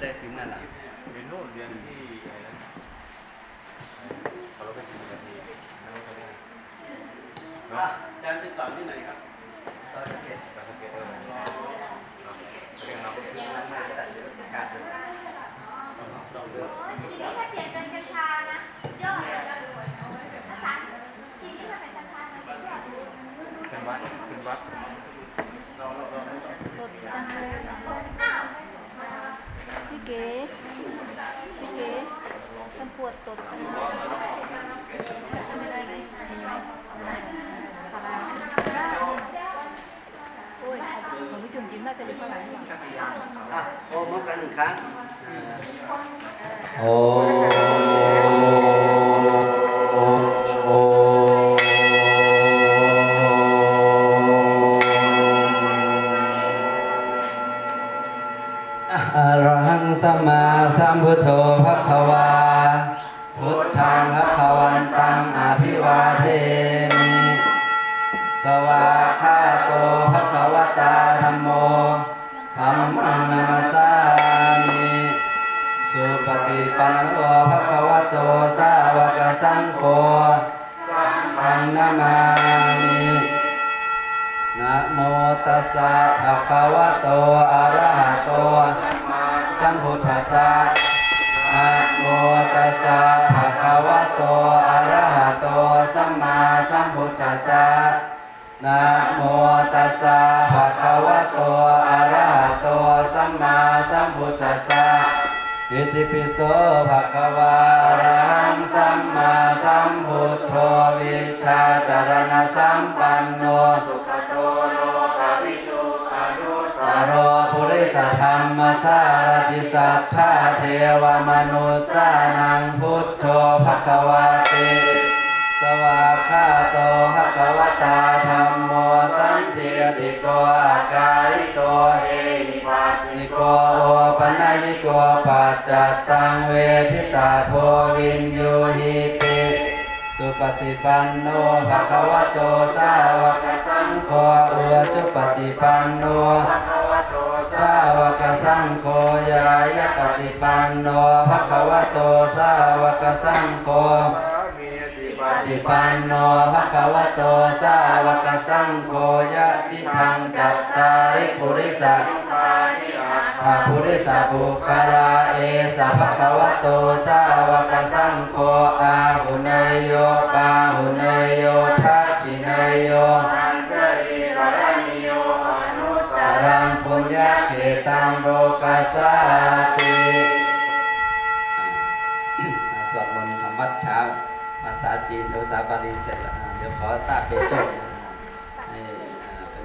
ได้ถึงนั่นแหละเรียนโน่นเรียนที่อะไรนะเขาเราไปถึงนาทีนั่งรถไปได้เนาะอาจารย์ไปสอนที่ไหนครับ ตอนเด็ก ไปสเก็ตเตอร์เนาะเรียนเรา มันไม่ได้เยอะการเดิน สองเดือน ทีนี้ถ้าเปลี่ยนเป็นกัญชานะยอดเลยภาษาทีนี้ถ้าเป็นกัญชามันจะยอดเลย เป็นวัดเป็นวัด เราเราเราไม่ต้อง อ้าว พี่เก๋พี่เก๋ฉันปวดตดไม่ได้ไหมโอ้ยของพี่จุ๋มจิ้มน่าจะดีเท่าไหร่หรอ อะโอ้มกันหนึ่ง ครั้งโอโออะระหังสัมมาสัมพุทโธภะคะวา พุทธังภะคะวันตังอภิวาเทมิ สวาคาโตภะคะวตาธัมโมธัมมังนามัส ปันโนภะคะวะโตสาวกสังโฆสังนามามินะโมตัสสะภะคะวะโตอะระหะโตสัมพุทธัสสะนะโมตัสสะภะคะวะโตอะระหะโตสัมมาสัมพุทธัสสะนะโมตัสสะภะคะวะโต อิติปิโสภะคะวาอะระหังสัมมาสัมพุทโธวิชาจารณสัมปันโนสุขโตโลกวิจุอนุตตโรปุริสธรรมสารติสัทธาเทวมนุสานังพุทโธภะคะวาติสวากขาโตภะคะวตาธัมโมสันติติโกอาการิโกเอหิปัสสิโกโอปัญญิโก จัตตังเวทิตาโพวินโยหิติ สุปฏิปันโนภะคะวะโตสาวกสังโฆอุชุปฏิปันโนภะคะวะโตสาวกสังโฆยายปฏิปันโนภะคะวะโตสาวกสังโฆปฏิปันโนภะคะวะโตสาวกสังโฆยะติทังจัตตาริปุริสัพ พะปุริสัพปุคาราเอสะภะคะวะโตสาวกสังโฆอาหุเนยโยปาหุเนยโยทักขิเนยโยตรังปุญญาเขตังโลกัสสาติอ่าสวดมนต์ทำวัดเช้าภาษาจีนภาษาบาลีเสร็จแล้วอ่าเดี๋ยวขอตาเปโจนะอ่าให้อ่าเป็น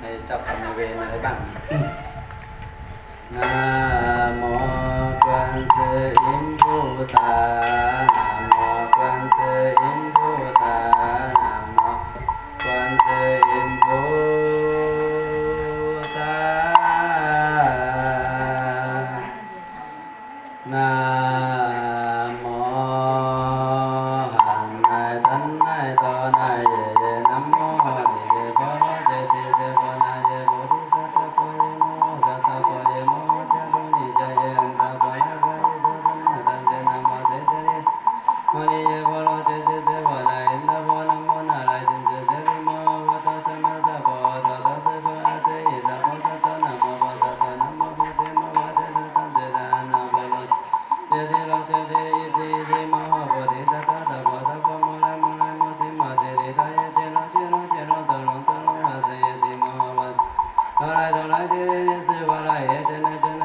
ให้เจ้ากรรมนายเวรอะไรบ้าง นะโมกวนซืออิมพุสานะโมกวนซืออิมพุสานะโมกายตะลา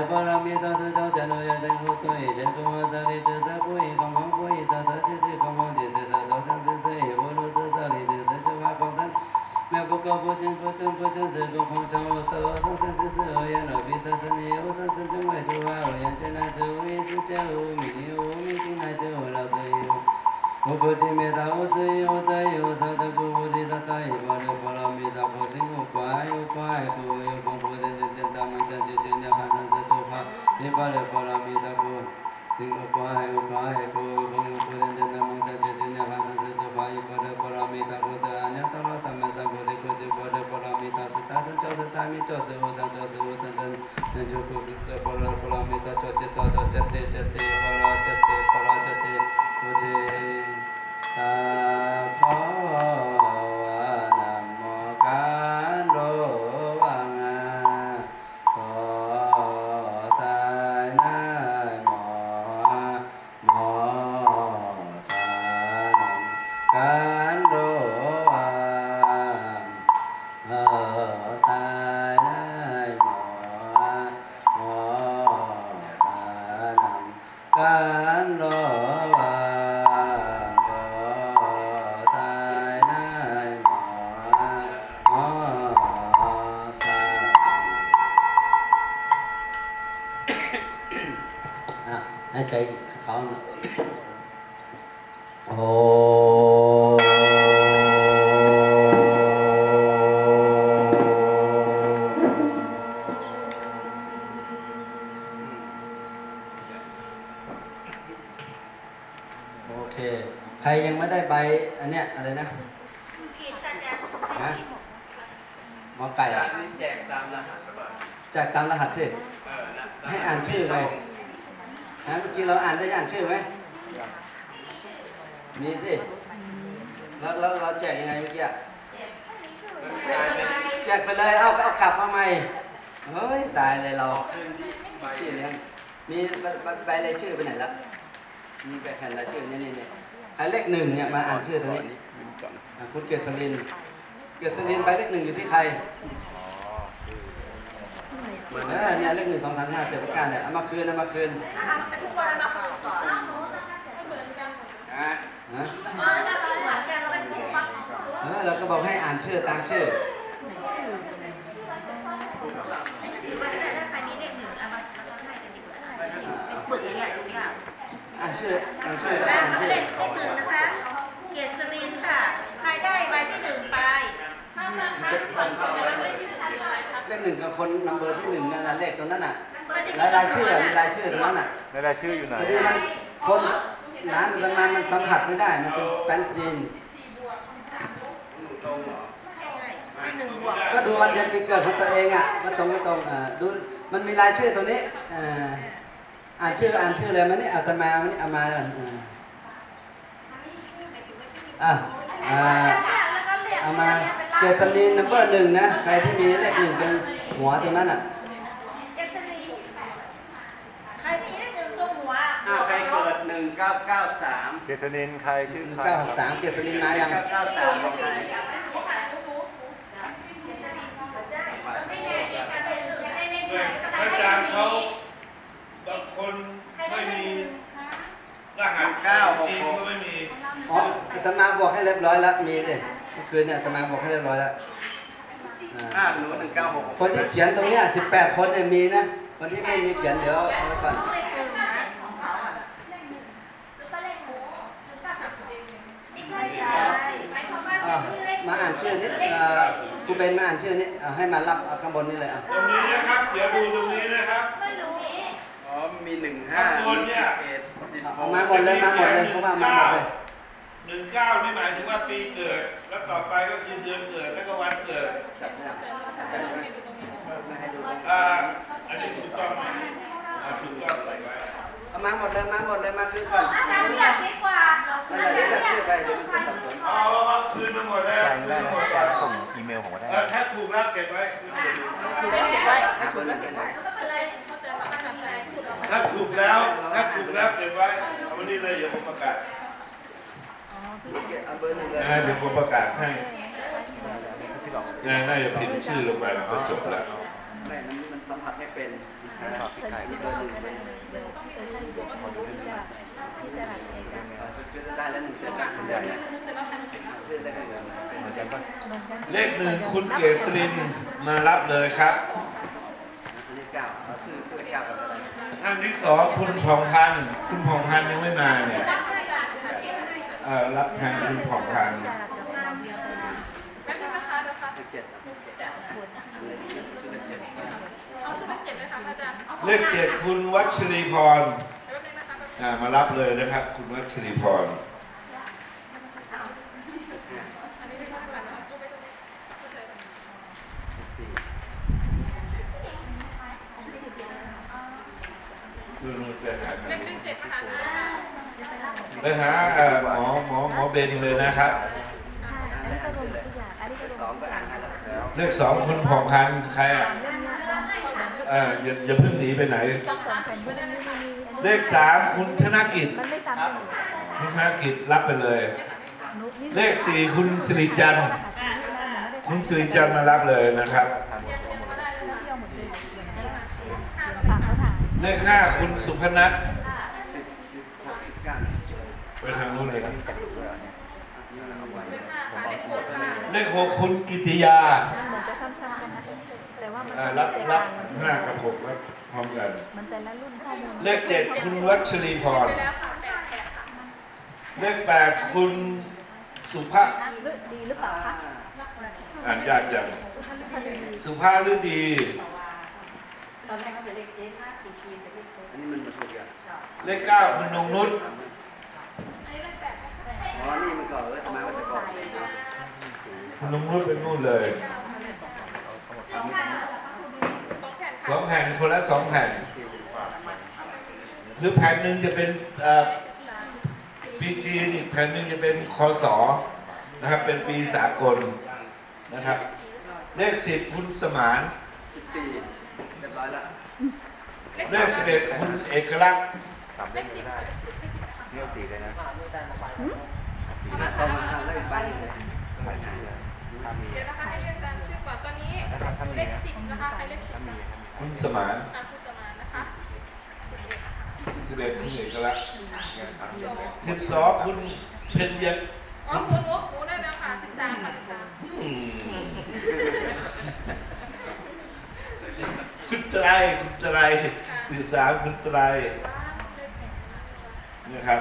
在波罗蜜多时，中前罗耶等护国以前，诸佛舍利智者不异空空，不异色色，即是空空即是色，色生即是色，无如是舍利智者，诸法空生，妙不可不净不净不净，是故空中无色，无生生即是无眼，罗毗色身利，无生生尊为诸法无眼，见乃至无意识皆无明，无明尽乃至无漏所以无。无垢净灭道，无智亦无得，亦无色得，故菩提萨埵依波罗蜜多，故心无 kwa yu kwa yu ku yu kong ku ten ten ten tam ma sa chi chen ja pa san sa chu pa mi pa le pa la mi ta ku sing ku kwa yu kwa yu ku yu kong yu ku ten ten tam ma sa chi chen ja pa san sa chu pa yu pa le pa la mi ta ku ta anya ta la sa ma sa ku le ku chi pa le pa la mi ta su ta san cho sa ta mi cho sa u sa cho sa u ten ten ten chu ku ki sa pa la pa la mi ta cho chi sa cho cha te cha te pa la cha te pa la cha te ku chi เค ใครยังไม่ได้ใบอันเนี้ยอะไรนะนะฮะหมอไก่อะนี่แจกตามรหัสหรือเปล่าแจกตามรหัสสิเออนะให้อ่านชื่อไงนะเมื่อกี้เราอ่านได้อ่านชื่อไหมมีสิแล้วแล้วเราแจกยังไงเมื่อกี้อะแจกไปเลยเอาเอากลับมาใหม่เฮ้ยตายเลยเรามีใบชื่อเลี้ยงมีใบใบใบรายชื่อไปไหนละ มีใบแผ่นรายชื่อเนี่ยเนี่ยเนี่ยใครเลขหนึ่งเนี่ยมาอ่านชื่อตรงนี้อะคุณเกษริน เกษรินใบเลขหนึ่งอยู่ที่ใครอ๋อคือเออเนี่ยเลขหนึ่งสองสามห้าเจ็ดแปดเก้าเนี่ยเอามาคืนเอามาคืนทุกคนเอามาคืนก่อนนะนะเออถ้าเราเหมือนกันเราเป็นผู้ฟังเออเราก็บอกให้อ่านชื่อตามชื่อ มันจะได้ใครนี้เลขหนึ่งเอามาเอามาให้กันดีกว่าเป็นปึกใหญ่ๆทุกอย่าง อ่านชื่ออ่านชื่อก็ได้และอ่านชื่อเลขที่หนึ่งนะคะ เกษรินค่ะใครได้ใบที่หนึ่งไปเลขหนึ่งกับคนนัมเบอร์ที่หนึ่งนั่นน่ะเลขตรงนั้นน่ะรายรายชื่ออะมีรายชื่อตรงนั้นน่ะในรายชื่ออยู่ไหนพอดีมันคนนานมันมามันสัมผัสไม่ได้มันเป็นแป้นจีนตรงเหรอใช่หนึ่งบวกก็ดูวันเดือนปีเกิดของตัวเองอะว่าตรงไม่ตรงอ่าดูมันมีรายชื่อตรงนี้อ่า อ่านชื่ออ่านชื่อเลยมันนี่เอาตมามันนี่เอามาแล้วกันอ่าอ่าเอามาเกษรีนัมเบอร์หนึ่งนะ ใครที่มีเลขหนึ่งตรงหัวตรงนั้นอะเกษรินใครมีเลขหนึ่งตรงหัวอ้าวใครเกิดหนึ่งเก้าเก้าสามเกษรินใครชื่อใครเก้าหกสามเกษรินมายังเก้าเก้าสามของใครอาจารย์เขาบางคนไม่มี รหัสจีนก็ไม่มีอ๋ออาตมาบอกให้เรียบร้อยแล้วมีสิเมื่อคืนเนี่ยอาตมาบอกให้เรียบร้อยแล้วอ่าอ้าวหนูหนึ่งเก้าหกคนที่เขียนตรงเนี้ยสิบแปดคนเนี่ยมีนะคนที่ไม่มีเขียนเดี๋ยวเอาไว้ก่อนเลขหนึ่งนะของเขาอะไม่ใช่ใช่หมายความว่าอ่ามาอ่านชื่อนิดเอ่อครูเบนมาอ่านชื่อนิดเอาให้มารับเอาข้างบนนี้เลยอะตรงนี้นะครับ เดี๋ยวดูตรงนี้นะครับไม่รู้อ๋อมีหนึ่งห้ามีสิบเอ็ดสิบห เอากมาหมดเลยมาหมดเลยเพราะว่ามาหมดเลยหนึ่งเก้านี่หมายถึงว่าปีเกิด แล้วต่อไปก็คือเดือนเกิดแล้วก็วันเกิดจับเนี่ยจับเนี่ยไม่ให้ดูเลยอ่าอันนี้ถูกต้องไหมอ่าถูกต้องใส่ไว้เอามาหมดเลยมาหมดเลยมาคืนก่อนอาจารย์เรียกดีกว่านั่นแหละเดี๋ยวจะชื่อไปเดี๋ยวมันจะสับสนเอาเอาเอาคืนมาหมดแล้วแจ้งคืนได้มาหมนะดอาแล้วจารย์ส่งอีเมลผมก็ได้เออถ้าถูกแล้วเก็บไว้คืนเดี๋ยวดูหาเบอร์หนึ่งกันได้ ถ้าถูกแล้ว ถ้าถูกแล้วเก็บไว้เอาวันนี้เลยเดี๋ยวผมประกาศเอาเบอร์หนึ่งเลยนะเดี๋ยวผมประกาศให้ที่เราน่าน่าจะพิมพ์ชื่อลงไปแล้วก็จบแล้วไม่มันมันสัมผัสไม่เป็นสอบที่ใครเบอร์หนึ่งเลยเออคือได้แล้วหนึ่งเซตนะคุณได้เนี่ยชื่อเลขหนึ่งเหมือนกันปะเลขหนึ่งคุณเกษรินมารับเลยครับอันนี้เก้าเอาชื่อเลขเก้ากับอะไร ท่านที่สองคุณผ่องพันธ์คุณผ่องพันธ์ยังไม่มาเนี่ยเอ่อรับแทนคุณผ่องพันธ์แป๊บนึงนะคะเดี๋ยวค่ะเลขเจ็ดชื่อเลขเจ็ดเอาชุดเลขเจ็ดเลยค่ะพระอาจารย์เลขเจ็ดคุณวัชรีพรแป๊บนึงนะคะอ่ามารับเลยนะครับ คุณวัชรีพร อันนี้ไม่ต้องผ่านนะพูดไปตรงนี้ สี่ ดูดูจะหา เลขเลขเจ็ดมาหาหนู ไปหาเอ่อหมอหมอหมอ เบนเลยนะครับอันนี้ก็รวมทุกอย่างอันนี้ก็รวมสองก็อ่านให้แล้วแล้วเลขสองคุณผ่องพันธ์ใครอะเอ่ออย่าอย่าเพิ่งหนีไปไหนสองสามสี่ไม่ได้นี่เลยค่ะนี่อันเลนี้ขสามคุณธนกิจมันไม่ซ้ำกันคุณธนกิจรับไปเลยหนูนี่เลขสี่คุณสิริจันทร์คุณสิริจันทร์มารับเลยนะครับฝากเขาถามเลขห้าคุณสุพนัทสิบสิบหกสิบเก้าไปทางนู้นเลยครับ เอาไว้ เลขห้าค่ะเลขหกค่ะ เลขหกคุณกิติยามันเหมือนจะซ้ำๆกันนะแต่ว่ามันอ่ารับรับห้ากับหกรับพร้อมกัน มันแต่ละรุ่นข้อมูลเลขเจ็ดคุณวัชรีพรไปแล้วค่ะแปดแปดค่ะเลขแปดคุณสุภาดีหรือเปล่าคะอ่านยากจังสุภาพฤดีอันนี้มันมาถูกกันเลขเก้าคุณนงนุชอ๋อ นี่มันก่อนเลยทำไมมั นจะก่อนคุณนงนุชเป็นนู่นเลยสองแผ่นสองแผ่นคนละสองแผ่น หรือแผ่นหนึ่งจะเป็นปีจีนอีกแผ่นหนึ่งจะเป็นคศนะครับ เป็นปีสากลนะครับ เลขสิบคุณสมานสิบสี่เรียบร้อยแล้วเลขสิบเอ็ดคุณเอกลักษณ์เลขสิบค่ะเลขสิบเลขสิบนะคะเรียกสี่เลยนะสี่นะเข้ามาแล้วอีกใบหนึงเลยใบไหนเลย เดี๋ยวนะคะให้เรียกตามชื่อก่อนตอนนี้เลขสิบนะคะใครเลขสิบค่ะคุณสมานอะคุณสมานนะคะสิบเอ็ดสิบเอ็ดคุณเอกลักษณ์สองสิบสองคุณเพนเยนอ๋อหมูหนูหมูได้แล้วค่ะสิบสามค่ะสิบสามอืมคุณไตรคุณไตรสิบสามคุณไตรว้าวเลขนะครับ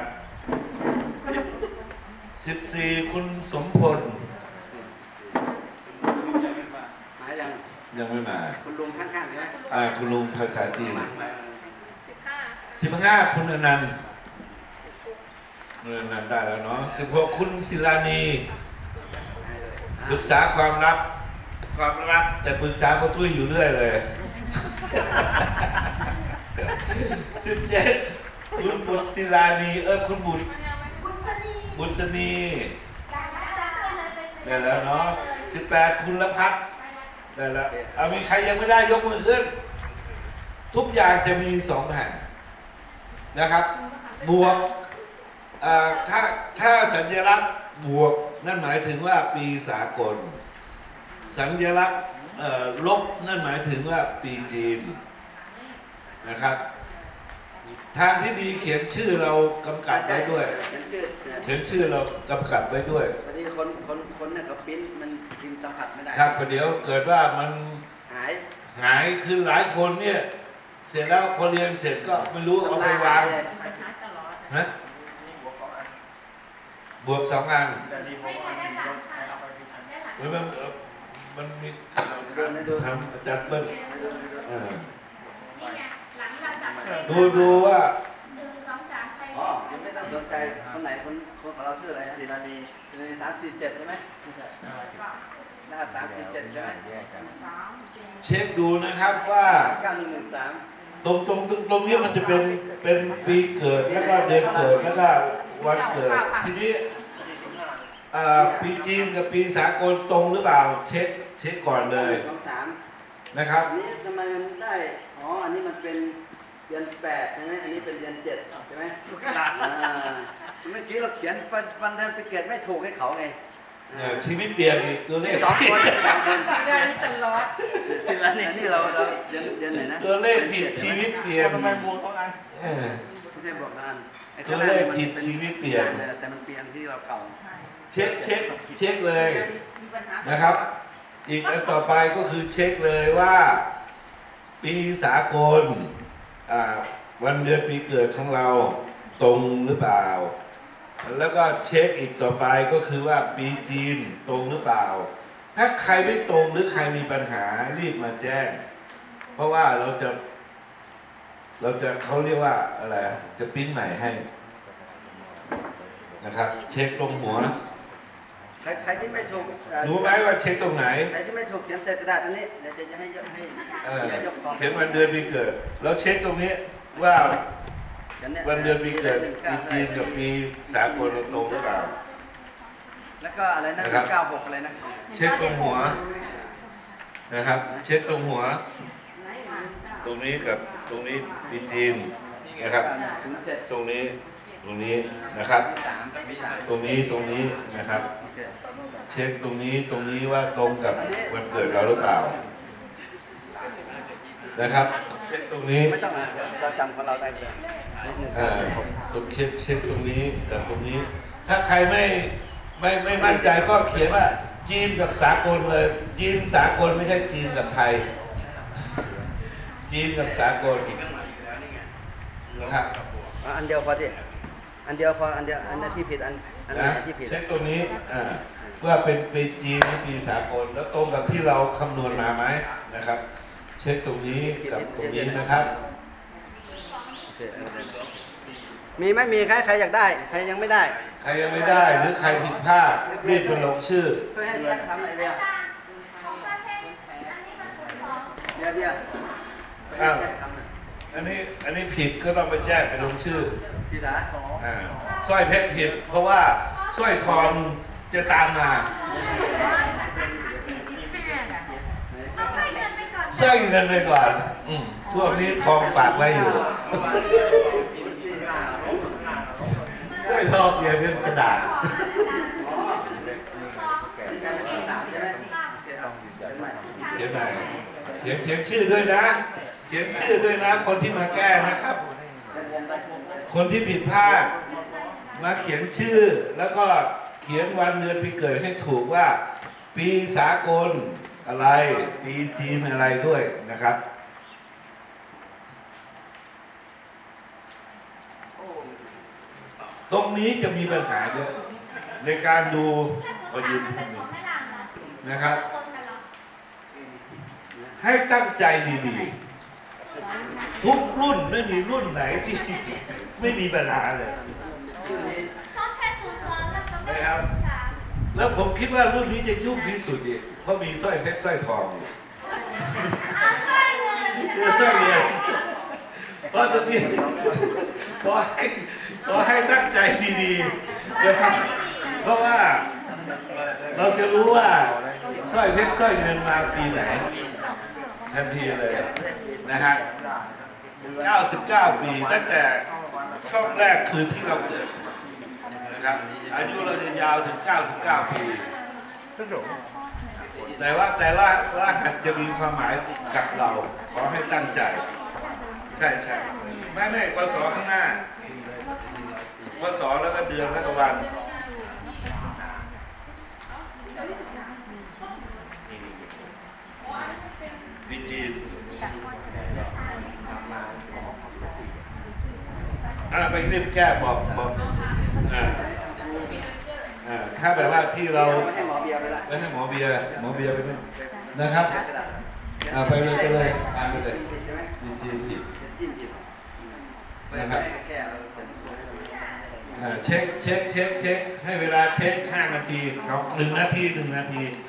สิบสี่คุณสมพล หมายยัง ยังไม่มาคุณลุงข้างๆใช่ไหมอ่าคุณลุงภาษาจีนสิบห้าสิบห้าคุณอนันต์คุณอนันต์ได้แล้วเนาะสิบหกคุณศิลานีปรึกษาความลับความลับแต่ปรึกษาพ่อตุ้ยอยู่เรื่อยเลยสิบเจ็ดคุณบุตรศิลานีเออคุณบุตรมันยังไม่บุษณีบุษณีได้แล้วได้ได้แล้วเนาะสิบแปดคุณละพัฒน์ ได้แล้วเอามีใครยังไม่ได้ยกมือขึ้น ทุกอย่างจะมีสองแผ่นนะครับ บวกถ้าถ้าสัญลักษณ์บวกนั่นหมายถึงว่าปีสากล สัญลักษณ์ลบนั่นหมายถึงว่าปีจีนนะครับ ทางที่ดีเขียนชื่อเรากำกับไว้ด้วยฉันชื่อเนี่ยเขียนชื่อเรากำกับไว้ด้วยพอดีคนคนคนเนี่ยเขาปริ้นมันพิมพ์สัมผัสไม่ได้ครับประเดี๋ยวเกิดว่ามันหายหายคือหลายคนเนี่ย เสร็จแล้วพอเรียนเสร็จก็ไม่รู้เอาไปวางนะบวกสองอันเฮ้ยมันเอ่อมันมีโดนให้ดูทำอาจารย์เบิ้ล ดูดูว่าหนึ่งสองสามใครอ๋อยังไม่ต้องสนใจคนไหนคนคนของเราชื่ออะไรนะศิลานีศิลานีสามสี่เจ็ดใช่ไหมหน้าสามสี่เจ็ดใช่ไหมเช็คดูนะครับว่าเก้าหนึ่งหนึ่งสามตรงตรงตรงตรงนี้มันจะเป็นเป็นปีเกิดแล้วก็เดือนเกิดแล้วก็วันเกิด ทีนี้เอ่อปีจีนกับปีสากลตรงหรือเปล่าเช็คเช็คก่อนเลยสองสามนะครับอันนี้ทำไมมันได้อ๋ออันนี้มันเป็น เดือนแปดใช่ไหมอันนี้เป็นเดือนเจ็ดใช่ไหมอ่าเมื่อกี้เราเขียนวันวันเดือนปีเกิดไม่ถูกให้เขาไงเนี่ยชีวิตเปลี่ยนอีกตัวเลขสองคนสองคนเดือนนี้ตลอดอันนี้เราเราเดือนเดือนไหนนะตัวเลขผิดชีวิตเปลี่ยนทำไมบวกต้องอันเออไม่ใช่บอกนานไอ้ตัวเลขผิดชีวิตเปลี่ยนแต่มันเปลี่ยนที่เราเก่าเช็คเช็คเช็คเลยนะครับ อีกอันต่อไปก็คือเช็คเลยว่า ปีสากลอ่า วันเดือนปีเกิดของเราตรงหรือเปล่า แล้วก็เช็คอีกต่อไปก็คือว่าปีจีนตรงหรือเปล่า ถ้าใครไม่ตรงหรือใครมีปัญหารีบมาแจ้ง เพราะว่าเราจะ เราจะเขาเรียกว่าอะไรจะปริ้นใหม่ให้นะครับ เช็คตรงหัว ใครใครที่ไม่ถูกเอ่อรู้ไหมว่าเช็คตรงไหน ใครที่ไม่ถูกเขียนใส่กระดาษอันนี้เดี๋ยวจะให้ยกให้เออให้ยกของเขียนวันเดือนปีเกิด แล้วเช็คตรงนี้ว่าขียยวันเดือนปีเกิดหงปีจีนกับปีสากลเราตรงหรือเปล่า แล้วก็อะไรนะนะครับ เก้าหกอะไรนะเช็คตรงหัวนะครับ เช็คตรงหัว ตรงนี้กับตรงนี้ปีจีนนะครับ ศูนย์เจ็ดตรงนี้ตรงนี้นะครับ สามกับมีสามตรงนี้ตรงนี้นะครับโอ เช็คตรงนี้ตรงนี้ว่าตรงกับวันเกิดเราหรือเปล่า นะครับ เช็คตรงนี้ไม่ต้องอะเราจำของเราได้เลยอ่อตรงเช็คเช็คตรงนี้กับตรงนี้ ถ้าใครไม่ไม่ไม่มั่นใจก็เขียนว่าจีนกับสากลเลย จีนสากลไม่ใช่จีนกับไทย จีนกับสากลนะครับอันเดียวพอดิอันเดียวพออันเดียวอันนั้นที่ผิดอัน นไหนนะที่ผิดเช็คตรงนี้อ่าว่าเป็นเป็นจีนหรือปีสากลแล้วตรงกับที่เราคำนวณมาไหมนะครับ เช็คตรงนี้กับตรงนี้นะครับโอเคเอาเลยมีไหมมีใครใครอยากได้ ใครยังไม่ได้ ใครยังไม่ได้หรือใครผิดพลาดรีบไปลงชื่อช่วยให้แจ็คทำหน่อยเดียวของประเภทอันนี้มันศูนย์สองเดียวเดียว อ้าวแจ็คทำหน่อยอันนี้อันนี้ผิดก็ต้องไปแจ้งไปลงชื่อพี่ดาอ่าสร้อยเพชรผิด เพราะว่าสร้อยทองจะตามมาต้องให้เงินไปก่อนสร้อยเงินไปก่อนอืมช่วงนี้ทองฝากไว้อยู่สร้อยทองอย่าเป็นกระดาษการเป็นสามใช่ไหมโอเคเอาเดี๋ยวใหม่เขียนหน่อยเขียนเขียนชื่อด้วยนะ เขียนชื่อด้วยนะ คนที่มาแก้นะครับ คนที่ผิดพลาดมาเขียนชื่อแล้วก็เขียนวันเดือนปีเกิดให้ถูกว่า ปีสากลอะไร ปีจีนอะไรด้วยนะครับตรงนี้จะมีปัญหาเยอะในการดูประยุทธ์ไม่หลังนะครับ ให้ตั้งใจดีๆ ทุกรุ่นไม่มีรุ่นไหนที่ไม่มีปัญหาเลยชอบแค่ศูนย์สองแล้วก็ไม่นะครับศูนย์สามแล้วผมคิดว่ารุ่นนี้จะยุ่งที่สุดอีกเพราะมีสร้อยเพชรสร้อยทองอยู่เอาสร้อยเงินเพื่อสร้อยเงินเพราะตรงนี้ขอให้ขอให้ตั้งใจดีๆนะครับเพราะว่าเราจะรู้ว่าสร้อยเพชรสร้อยเงินมาปีไหนทันทีเลย นะฮะ 99 ปี ตั้งแต่ช่องแรกคือที่เราเกิดนะครับ อายุเราจะยาวถึง 99 ปี แต่ว่าแต่ละรหัสจะมีความหมายกับเรา ขอให้ตั้งใจ ใช่ใช่ไม่ไม่พศข้างหน้าพศแล้วก็เดือนแล้วก็วัน ปีจีนอ่าไป รีบแก้บอกบอกอ่าอ่าถ้าแบบว่าที่เราไม่ให้หมอเบียร์ไปละแล้วให้หมอเบียร์หมอเบียร์ไปด้วยนะครับกระดาษอ่าไปเลยไปเลยอ่านไปเลยผิดใช่ไหมปีจีนผิดจิ้มผิดนะครับไม่ให้แก้เราเป็นตัวให้เราอ่าเช็คเช็คเช็คเช็คให้เวลาเช็ค5นาทีสองหนึ่งนาทีหนึ่งนาทีเ